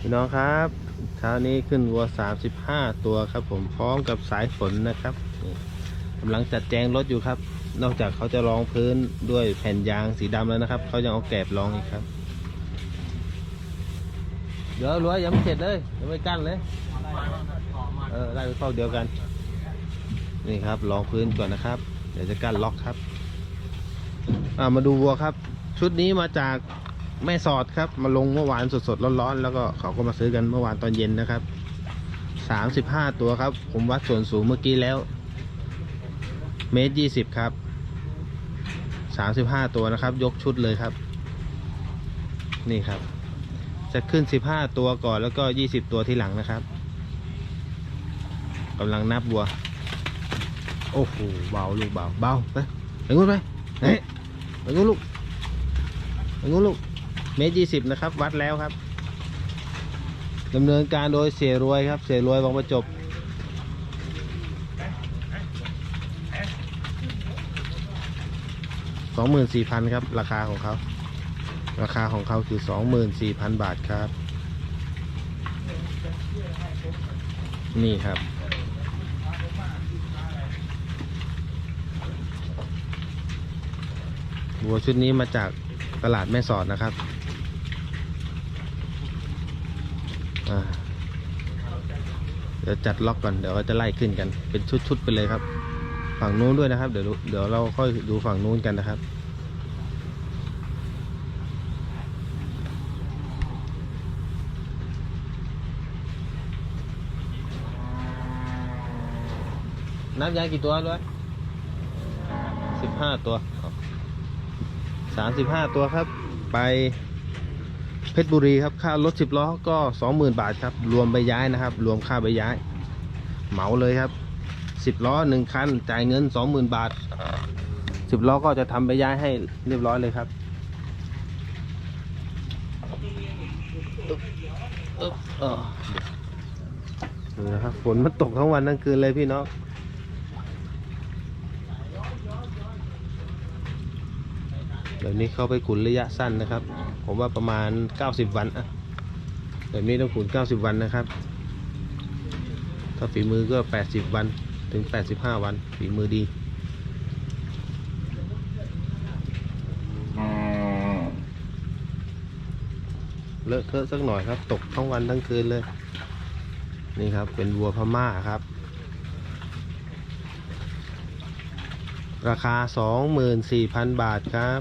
พี่น้องครับเช้านี้ขึ้นวัว 35 ตัวครับ ผมพร้อมกับสายฝนนะครับกำลังจัดแจงรถอยู่ครับ นอกจากเขาจะรองพื้นด้วยแผ่นยางสีดำแล้วนะครับ เขายังเอาแกลบรองอีกครับ เดี๋ยวรั้วยังไม่เสร็จเลยยังไม่กั้นเลยเออได้ไปเข้าเดียวกัน นี่ครับรองพื้นก่อนนะครับ เดี๋ยวจะกั้นล็อกครับ อ่ามาดูวัวครับ ชุดนี้มาจาก แม่สอดครับ มาลงเมื่อวานสดๆร้อนๆแล้วก็เขาก็มาซื้อกันเมื่อวานตอนเย็นนะครับสามสิบห้าตัวครับ ผมวัดส่วนสูงเมื่อกี้แล้ว เมตรยี่สิบครับสามสิบห้าตัวนะครับ ยกชุดเลยครับ นี่ครับ จะขึ้นสิบห้าตัวก่อนแล้วก็ยี่สิบตัวที่หลังนะครับกำลังนับวัว โอ้โหเบาลูกเบาเบาไปไปงูนไปเฮ้ยไปงูนลูกไปงูนลูก เมตรยี่สิบนะครับ วัดแล้วครับดำเนินการโดยเสียรวยครับ เสียรวยบางประจบ สองหมื่นสี่พันครับ ราคาของเขา ราคาของเขาคือสองหมื่นสี่พันบาทครับ นี่ครับวัวชุดนี้มาจากตลาดแม่สอดนะครับอ่า เดี๋ยวจัดล็อกก่อน เดี๋ยวเราจะไล่ขึ้นกัน เป็นชุดๆไปเลยครับ ฝั่งนู้นด้วยนะครับ เดี๋ยวเดี๋ยวเราค่อยดูฝั่งนู้นกันนะครับนับยางกี่ตัวด้วยสิบห้าตัวสามสิบห้าตัวครับ ไป ชรบุรีครับค่ารถสิบล้อก็สองหมื่นบาทครับ รวมใบย้ายนะครับ รวมค่าใบย้าย เหมาเลยครับสิบล้อหนึ่งคันจ่ายเงินสองหมื่นบาทสิบล้อก็จะทำใบย้ายให้เรียบร้อยเลยครับอึ๊บอึ๊บเออดูนะครับฝนมันตกทั้งวันทั้งคืนเลยพี่น้อง ดี๋ยวนี้เข้าไปขุนระยะสั้นนะครับ ผมว่าประมาณ 90 วันอะเดี๋ยวนี้ต้องขุน 90 วันนะครับ ถ้าฝีมือก็ 80 วันถึง 85 วันฝีมือดีเลอะเทอะสักหน่อยครับ ตกทั้งวันทั้งคืนเลย นี่ครับเป็นวัวพม่าครับ ราคา 24,000 บาทครับ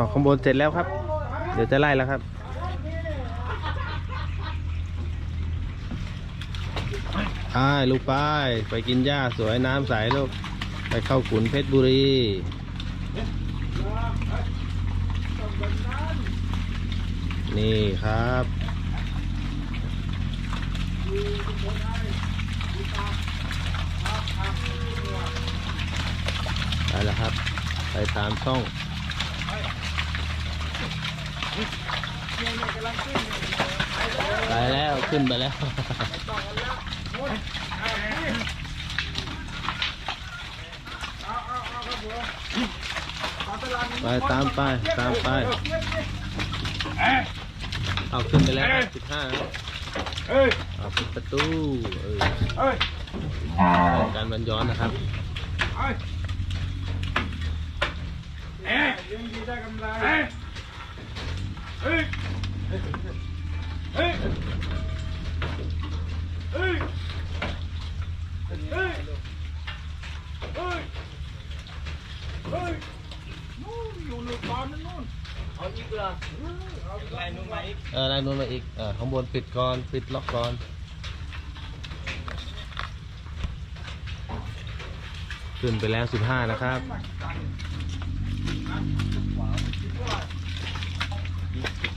เอข้างบนเสร็จแล้วครับ เดี๋ยวจะไล่แล้วครับไปลูกไป ไปกินหญ้าสวยน้ำใสลูก ไปเข้าขุนเพชรบุรีนี่ครับ ไปแล้วครับ ไปตามช่อง ไปแล้วขึ้นไปแล้วไปตามไปตามไปเอาขึ้นไปแล้วสิบห้าเฮ้ยเอาปิดประตูเออเฮ้ยการมันย้อนนะครับเฮ้ยเอ๊ะยังดีได้กำไร เฮ้ยเฮ้ยเฮ้ยเฮ้ยเฮ้ยเฮ้ยนู่นอยู่ในตอนนั้นนู่นเอาอีกเหรอเอาอีกแล้วนู่นมาอีกเออไล่นู้นมาอีกเออข้างบนปิดก่อน ปิดล็อกก่อน ขึ้นไปแล้วสิบห้านะครับ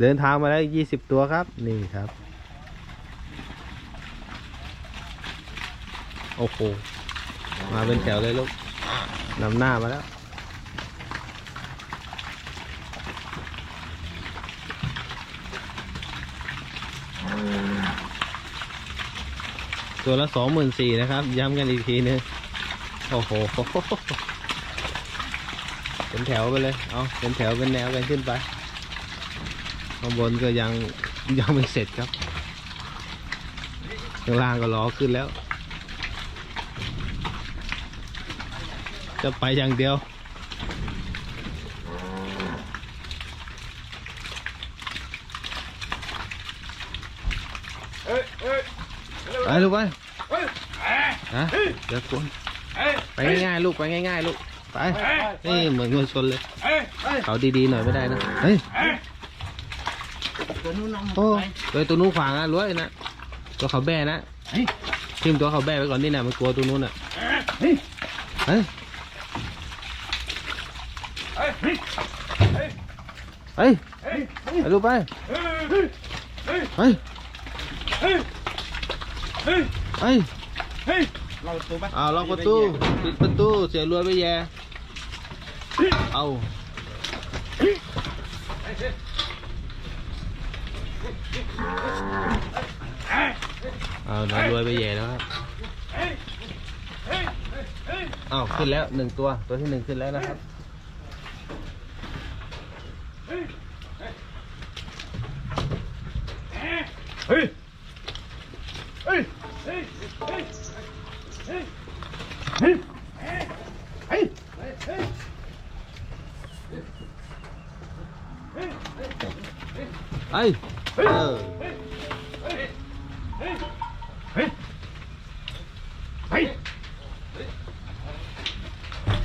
เดินทางมาแล้วยี่สิบตัวครับ นี่ครับ โอ้โห มาเป็นแถวเลยลูกนำหน้ามาแล้ว ตัวละสองหมื่นสี่นะครับ ย้ำกันอีกทีนึง โอ้โห เป็นแถวไปเลย เอาเป็นแถวเป็นแนวกันขึ้นไป ข้างบนก็ยังยังไม่เสร็จครับข้างล่างก็รอขึ้นแล้ว จะไปอย่างเดียวเฮ้ยเฮ้ยไปลูกไปเฮ้ยนะเดี๋ยวคนเฮ้ยไปง่ายๆลูกไปง่ายๆลูกไปนี่เหมือนงูชนเลยเฮ้ยเฮ้ยเขาดีๆหน่อยไม่ได้นะเฮ้ย เฮ้ยโอ้เลยตัวนู้นขวางอะรวยนะตัวเขาแบ่นะทิมตัวเขาแบ่ไว้ก่อนนี่นะมันกลัวตัวนู้นอะเฮ้ยเฮ้ยเฮ้ยเฮ้ยเฮ้ยไปลูกไปเฮ้ยเฮ้ยเฮ้ยเฮ้ยเฮ้ยเฮ้ยเฮ้ยเราประตูปะเอาล็อกประตูปิดประตูเสียรวยไปแย่เอา เอาเดี๋ยวรวยไปแย่แล้วครับเฮ้ยเฮ้ยเฮ้ยเอาขึ้นแล้วหนึ่งตัวตัวที่หนึ่งขึ้นแล้วนะครับ เฮ้ย เฮ้ย เฮ้ย เฮ้ย เฮ้ย เฮ้ย เฮ้ย เฮ้ยไอ้เออเฮ้ย เฮ้ยเฮ้ยเฮ้ย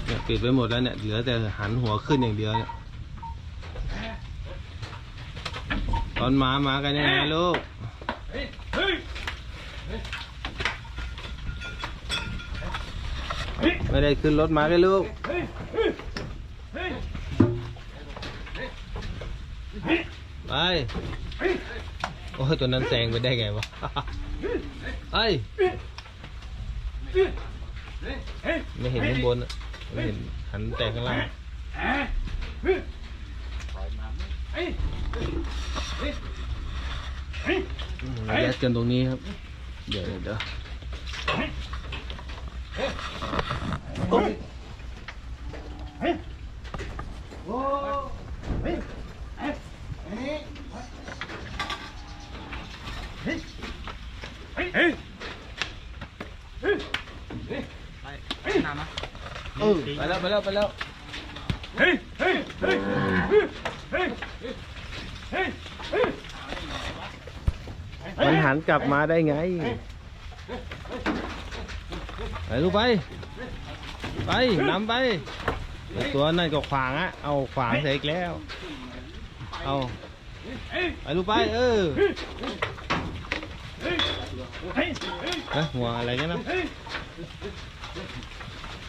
เนี่ยปิดไปหมดแล้วเนี่ย เหลือแต่หันหัวขึ้นอย่างเดียวเนี่ย ตอนมามากันยังไงลูก ไม่ได้ขึ้นรถมากันลูกเฮ้ย ไป โอ้ยตัวนั้นแซงไปได้ไงวะไอ้ยเฮ้ยไม่เห็นข้างบนไม่เห็นหันแต่ข้างล่างเฮ้ยเฮ้ยเฮ้ยเฮ้ยอืมยัดกันตรงนี้ครับ เดี๋ยวเดี๋ยวเดี๋ยวโอ้ย เฮ้ยโอ้เฮ้ยเฮ้ยเฮ้ย เฮ้ยเฮ้ยเฮ้ยเฮ้ยไปน้ำนะเออไปแล้วไปแล้วไปแล้วเฮ้ยเฮ้ยเฮ้ยเฮ้ยเฮ้ยเฮ้ยเฮ้ยมันหันกลับมาได้ไง ไปลูกไป ไปนำไป ตัวนั่นก็ขวางอะเอาขวางใส่อีกแล้ว เอาไปลูกไป เออ đấy mùa lại cái nó.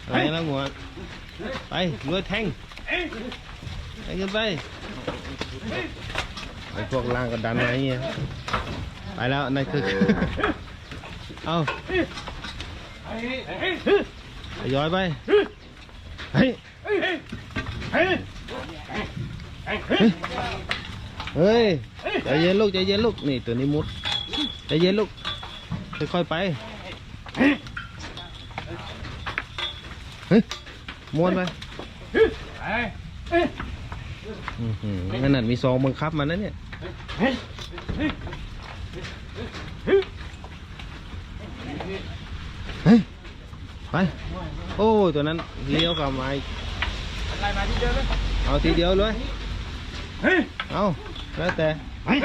Lại nó mùa đây nuôi thanh. Anh em đây anh thuộc làng còn đàn này nha. Phải là này cực. Ô rồi bay. Ấy ơi chạy dễ lúc chạy dễ lúc này từ đi mút chạy dễ lúc ค่อยๆไป เฮ้ยม้วนไปอื้อหือขนาดมีซองบังคับมันนะเนี่ย เฮ้ย ไป โอ้ตัวนั้นเลี้ยวกลับมาอีกเอาทีเดียวเลย เอาแล้วแต่ เฮ้ย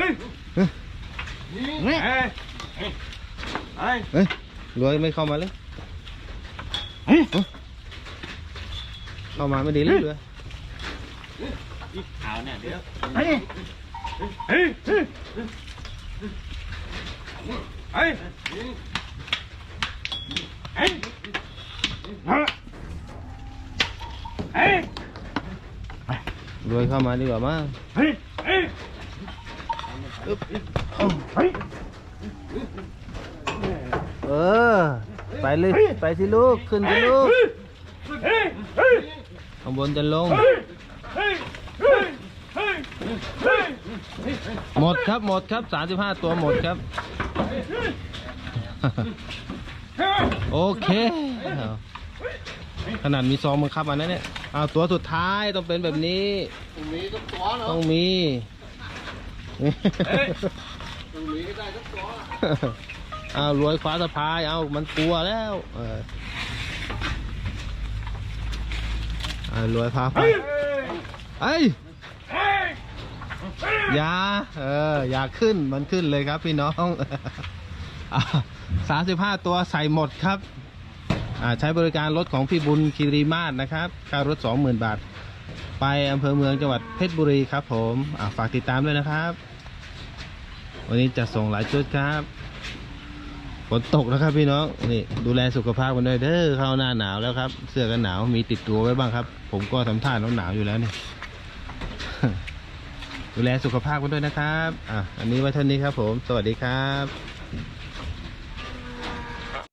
เฮ้ยเฮ้ยเฮ้ยเฮ้ยรวยไม่เข้ามาเลยเฮ้ยเข้ามาไม่ดีเลยเลยขาวเนี่ยเดี๋ยวเฮ้ยเฮ้ยเฮ้ยเฮ้ยเฮ้ยฮะเฮ้ยรวยเข้ามาดีกว่ามั้งเฮ้ยเฮ้ยอึ๊บเฮ้ย เออ ไป เลยไปสิลูกขึ้นสิลูกเฮ้ยเฮ้ยข้างบนจะลงเฮ้ยเฮ้ยเฮ้ยเฮ้ยเฮ้ยหมดครับหมดครับ35ตัวหมดครับ โอเคเอาขนาดมีซองบังคับอันนั้นเนี่ยเอาตัวสุดท้ายต้องเป็นแบบนี้มีสักตัวเนาะต้องมีต้องมีให้ได้สักตัว เอารวยคว้าสะพาย เอามันกลัวแล้วเออเอารวยพาไปเอ้ยเฮ้ยอย่าเอออย่าขึ้นมันขึ้นเลยครับพี่น้องสามสิบห้าตัวใส่หมดครับอ่าใช้บริการรถของพี่บุญคิริมาศนะครับค่ารถสองหมื่นบาท ไปอำเภอเมืองจังหวัดเพชรบุรีครับผมอ่าฝากติดตามด้วยนะครับ วันนี้จะส่งหลายชุดครับ ฝนตกนะครับพี่น้องนี่ดูแลสุขภาพกันด้วยเด้อเข้าหน้าหนาวแล้วครับ เสื้อกันหนาวมีติดตัวไว้บ้างครับ ผมก็ทำท่าหนาวอยู่แล้วนี่ดูแลสุขภาพกันด้วยนะครับอะอันนี้ไว้เท่านี้ครับผม สวัสดีครับ